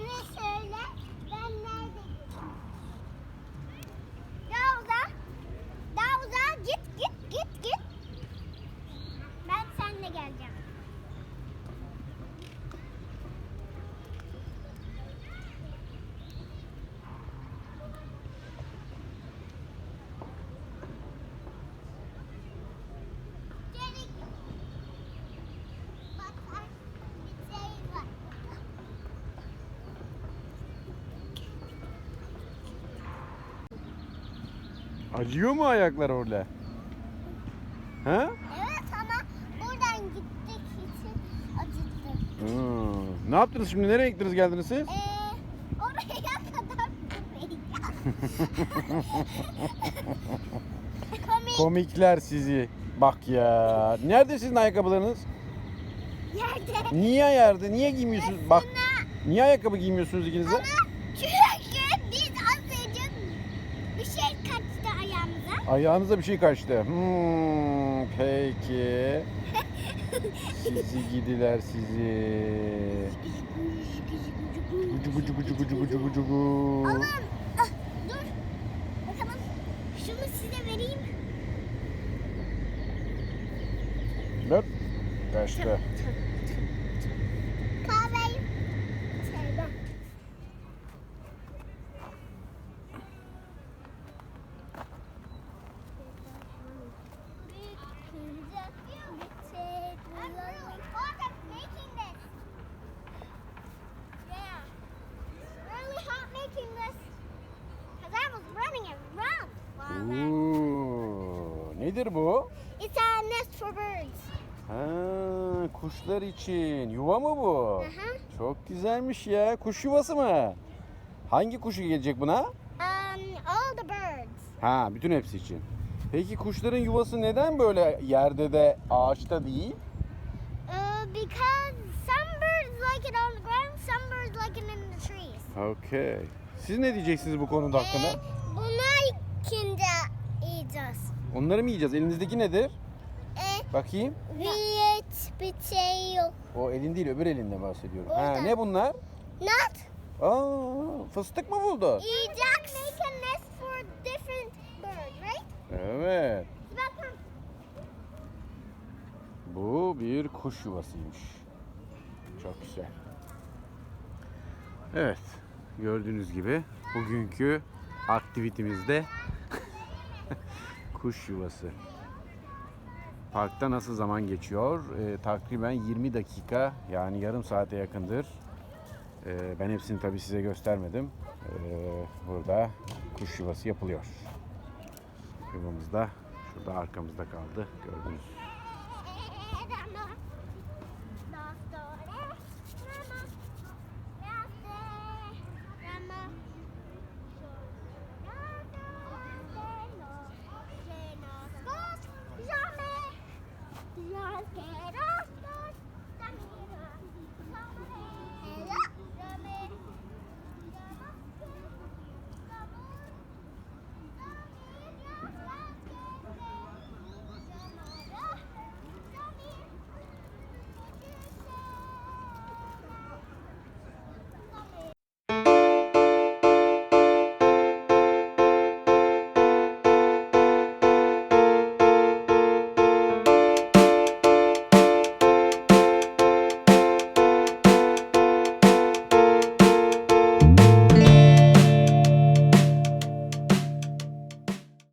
Dennis. Acıyor mu ayaklar orada? Ha? Evet ama buradan gittik için acıttı. Hmm. Ne yaptınız şimdi? Nereye gittiniz geldiniz siz? Ee, oraya kadar Komik Komikler sizi. Bak ya. Nerede sizin ayakkabılarınız? yerde. Niye yerde? Niye giymiyorsunuz? Bak. Niye ayakkabı giymiyorsunuz ikiniz de? Ama çünkü biz azıcık bir şey kaçtı ayağımıza. Ayağınıza bir şey kaçtı. Hmm, peki. Sizi gidiler sizi. Gucu gucu gucu gucu gucu gucu gu. Oğlum ah, dur. Bakalım şunu size vereyim. Dur. Kaçtı. Kahveyi. Nedir bu? It's a nest for birds. Ha, kuşlar için. Yuva mı bu? Aha. Çok güzelmiş ya. Kuş yuvası mı? Hangi kuşu gelecek buna? Um, all the birds. Ha, bütün hepsi için. Peki kuşların yuvası neden böyle yerde de ağaçta değil? Uh, because some birds like it on the ground, some birds like it in the trees. Okay. Siz ne diyeceksiniz bu konuda hakkında? Ee, bunlar ikinci yiyeceğiz. Onları mı yiyeceğiz? Elinizdeki nedir? Ee, Bakayım. hiç bir şey yok. O elin değil öbür elinde bahsediyorum. Ha, ne bunlar? Not Aa, fıstık mı buldun? yiyeceksin. Make a nest for different birds, right? Evet. Bakın. Bu bir kuş yuvasıymış. Çok güzel. Evet. Gördüğünüz gibi bugünkü aktivitemizde kuş yuvası. Parkta nasıl zaman geçiyor? Ee, takriben 20 dakika yani yarım saate yakındır. Ee, ben hepsini tabii size göstermedim. Ee, burada kuş yuvası yapılıyor. Yuvamız da şurada arkamızda kaldı. Gördünüz.